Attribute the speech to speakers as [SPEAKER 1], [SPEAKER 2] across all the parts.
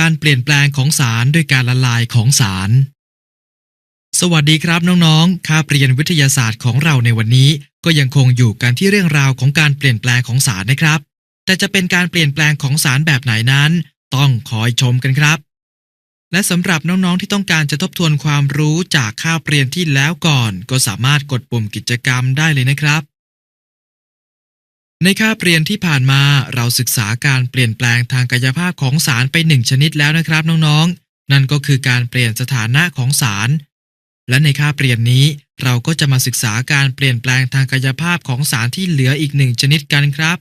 [SPEAKER 1] การเปลี่ยนแปลงของสารด้วยการละลายของสาร สวัสดีครับน้องๆคาบเรียนวิทยาศาสตร์ของเราในวันนี้ ก็ยังคงอยู่กันที่เรื่องราวของการเปลี่ยนแปลงของสารนะครับ แต่จะเป็นการเปลี่ยนแปลงของสารแบบไหนนั้น ต้องคอยชมกันครับ และสำหรับน้องๆที่ต้องการจะทบทวนความรู้จากคาบเรียนที่แล้วก่อน ก็สามารถกดปุ่มกิจกรรมได้เลยนะครับ ในคาบเรียนที่ผ่านมาเราศึกษาการเปลี่ยนแปลงทางกายภาพของสารไปหนึ่งชนิดแล้วนะครับน้องๆ นั่นก็คือการเปลี่ยนสถานะของสาร และในคาบเรียนนี้ เราก็จะมาศึกษาการเปลี่ยนแปลงทางกายภาพของสารที่เหลืออีกหนึ่งชนิดกันครับ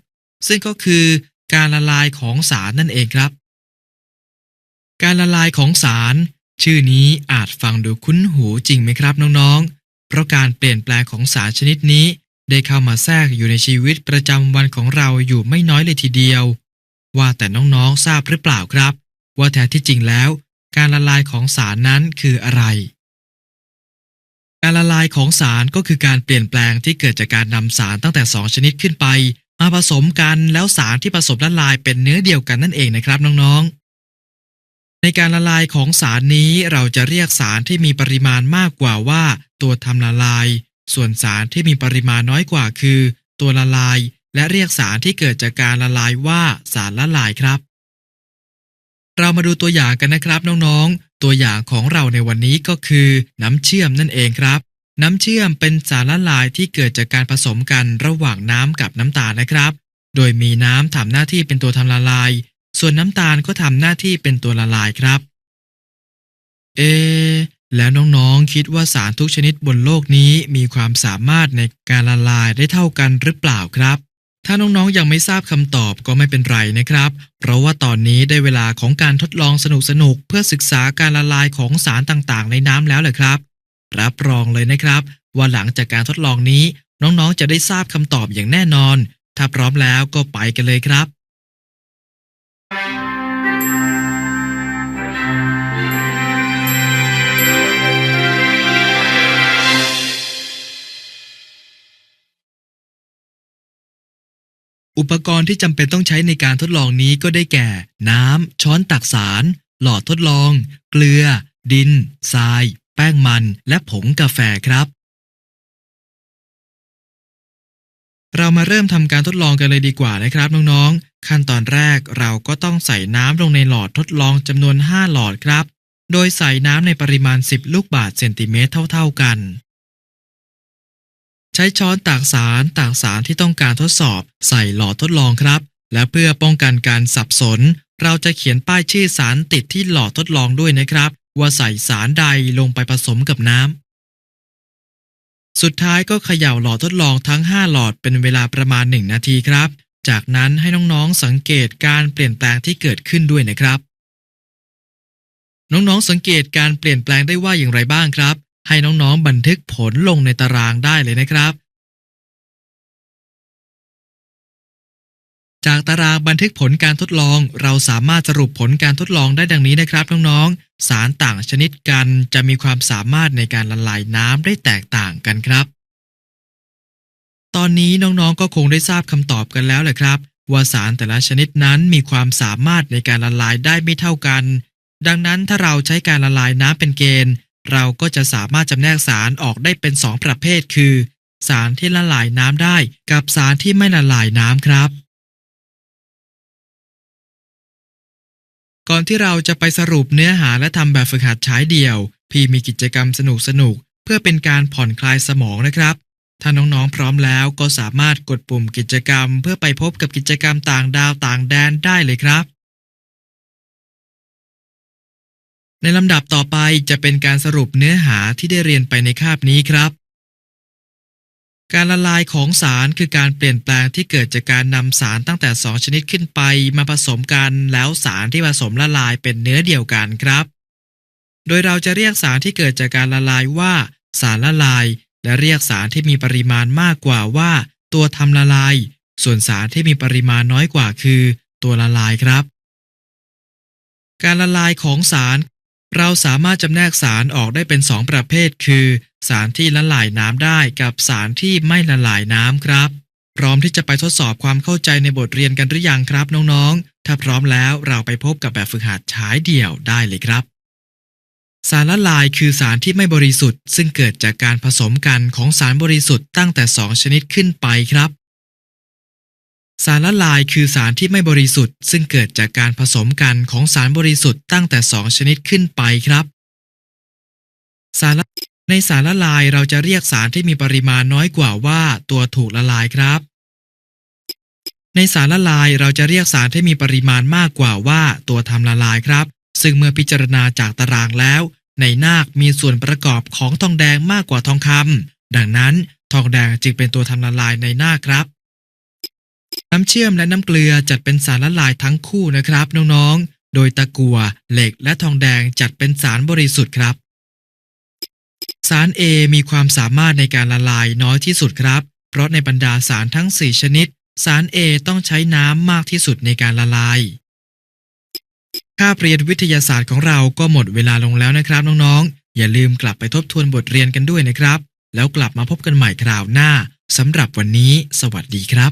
[SPEAKER 1] ซึ่งก็คือการละลายของสารนั่นเองครับ การละลายของสาร ชื่อนี้อาจฟังดูคุ้นหูจริงไหมครับน้องๆ เพราะการเปลี่ยนแปลงของสารชนิดนี้ ได้เข้ามาแทรกอยู่ในชีวิตประจำวันของเราอยู่ไม่น้อยเลยทีเดียว ว่าแต่น้องๆทราบหรือเปล่าครับ ว่าแท้ที่จริงแล้ว การละลายของสารนั้นคืออะไร การละลายของสารก็คือการเปลี่ยนแปลงที่เกิดจากการนำสารตั้งแต่ 2 ชนิดขึ้นไป มาผสมกันแล้วสารที่ผสมละลายเป็นเนื้อเดียวกันนั่นเองนะครับน้องๆ ในการละลายของสารนี้เราจะเรียกสารที่มีปริมาณมากกว่าว่า ตัวทำละลาย ส่วนสารที่มีปริมาณน้อยกว่าคือ ตัวละลาย และเรียกสารที่เกิดจากการละลายว่าสารละลายครับ เรามาดูตัวอย่างกันนะครับน้องๆ ตัวอย่างของเราในวันนี้ก็คือ น้ำเชื่อมนั่นเองครับ น้ำเชื่อมเป็นสารละลายที่เกิดจากการผสมกันระหว่างน้ำกับน้ำตาลนะครับ โดยมีน้ำทำหน้าที่เป็นตัวทำละลาย ส่วนน้ำตาลก็ทำหน้าที่เป็นตัวละลายครับ เอ แล้วน้องๆ คิดว่าสารทุกชนิดบนโลกนี้มีความสามารถในการละลายได้เท่ากันหรือเปล่าครับ ถ้าน้องๆ ยังไม่ทราบคำตอบก็ไม่เป็นไรนะครับ เพราะว่าตอนนี้ได้เวลาของการทดลองสนุกๆ เพื่อศึกษาการละลายของสารต่างๆ ในน้ำแล้วแหละครับ รับรองเลยนะครับ ว่าหลังจากการทดลองนี้ น้องๆ จะได้ทราบคำตอบอย่างแน่นอน ถ้าพร้อมแล้วก็ไปกันเลยครับ อุปกรณ์ที่จำเป็นต้องใช้ในการทดลองนี้ก็ได้แก่ น้ำ ช้อนตักสาร หลอดทดลอง เกลือ ดิน ทราย แป้งมัน และผงกาแฟครับ เรามาเริ่มทำการทดลองกันเลยดีกว่านะครับน้องๆ ขั้นตอนแรกเราก็ต้องใส่น้ำลงในหลอดทดลองจำนวน 5 หลอดครับ โดยใส่น้ำในปริมาณ 10 ลูกบาศก์เซนติเมตรเท่า ๆกัน ช้ช้อนตากสารตากสารที่ต้องการทดสอบ ใส่หลอดทดลองครับ และเพื่อป้องกันการสับสน เราจะเขียนป้ายชื่อสารติดที่หลอดทดลองด้วยนะครับ ว่าใส่สารใดลงไปผสมกับน้ำสุดท้ายก็เขย่าหลอดทดลองทั้ง 5 หลอดเป็นเวลาประมาณ 1 นาทีครับ จากนั้นให้น้องๆสังเกตการเปลี่ยนแปลงที่เกิดขึ้นด้วยนะครับ น้องๆสังเกตการเปลี่ยนแปลงได้ว่าอย่างไรบ้างครับ ให้น้องๆบันทึกผลลงในตารางได้เลยนะครับ จากตารางบันทึกผลการทดลอง เราสามารถสรุปผลการทดลองได้ดังนี้นะครับน้องๆสารต่างชนิดกันจะมีความสามารถในการละลายน้ำได้แตกต่างกันครับ ตอนนี้น้องๆก็คงได้ทราบคำตอบกันแล้วแหละครับว่าสารแต่ละชนิดนั้นมีความสามารถในการละลายได้ไม่เท่ากัน ดังนั้นถ้าเราใช้การละลายน้ำเป็นเกณฑ์ เราก็จะสามารถจำแนกสารออกได้เป็น2ประเภทคือ สารที่ละลายน้ำได้กับสารที่ไม่ละลายน้ำครับ ก่อนที่เราจะไปสรุปเนื้อหาและทำแบบฝึกหัดใช้เดี่ยว พี่มีกิจกรรมสนุกๆเพื่อเป็นการผ่อนคลายสมองนะครับ ถ้าน้องๆพร้อมแล้วก็สามารถกดปุ่มกิจกรรม เพื่อไปพบกับกิจกรรมต่างดาวต่างแดนได้เลยครับ ในลำดับต่อไปจะเป็นการสรุปเนื้อหาที่ได้เรียนไปในคาบนี้ครับ การละลายของสารคือการเปลี่ยนแปลงที่เกิดจากการนำสารตั้งแต่ 2 ชนิดขึ้นไปมาผสมกันแล้วสารที่ผสมละลายเป็นเนื้อเดียวกันครับ โดยเราจะเรียกสารที่เกิดจากการละลายว่า สารละลาย และเรียกสารที่มีปริมาณมากกว่าว่า ตัวทำละลาย ส่วนสารที่มีปริมาณน้อยกว่าคือ ตัวละลายครับ การละลายของสาร เราสามารถจำแนกสารออกได้เป็น2ประเภท คือ สารที่ละลายน้ำได้กับสารที่ไม่ละลายน้ำครับ พร้อมที่จะไปทดสอบความเข้าใจในบทเรียนกันหรือยังครับน้องๆ ถ้าพร้อมแล้วเราไปพบกับแบบฝึกหัดฉายเดี่ยวได้เลยครับ สารละลายคือสารที่ไม่บริสุทธิ์ ซึ่งเกิดจากการผสมกันของสารบริสุทธิ์ตั้งแต่ 2 ชนิดขึ้นไปครับารละลายคือสารที่ไม่บริสุทธิ์ ซึ่งเกิดจากการผสมกันของสารบริสุทธิ์ตั้งแต่ 2 ชนิดขึ้นไปครับ สารในสารละลายเราจะเรียกสารที่มีปริมาณน้อยกว่าว่าตัวถูกละลายครับ ในสารละลายเราจะเรียกสารที่มีปริมาณมากกว่าว่าตัวทำละลายครับ ซึ่งเมื่อพิจารณาจากตารางแล้ว ในนาคมีส่วนประกอบของทองแดงมากกว่าทองคำดังนั้น ทองแดงจึงเป็นตัวทำละลายในนาคครับ น้ำเชื่อมและน้ำเกลือจัดเป็นสารละลายทั้งคู่นะครับน้องๆ โดยตะกัวเหล็กและทองแดงจัดเป็นสารบริสุทธิ์ครับ สาร A มีความสามารถในการละลายน้อยที่สุดครับ เพราะในบรรดาสารทั้ง 4 ชนิด สาร A ต้องใช้น้ำมากที่สุดในการละลายค่าบเรียนวิทยาศาสตร์ของเราก็หมดเวลาลงแล้วนะครับน้องๆ อย่าลืมกลับไปทบทวนบทเรียนกันด้วยนะครับ แล้วกลับมาพบกันใหม่คราวหน้าสำหรับวันนี้ สวัสดีครับ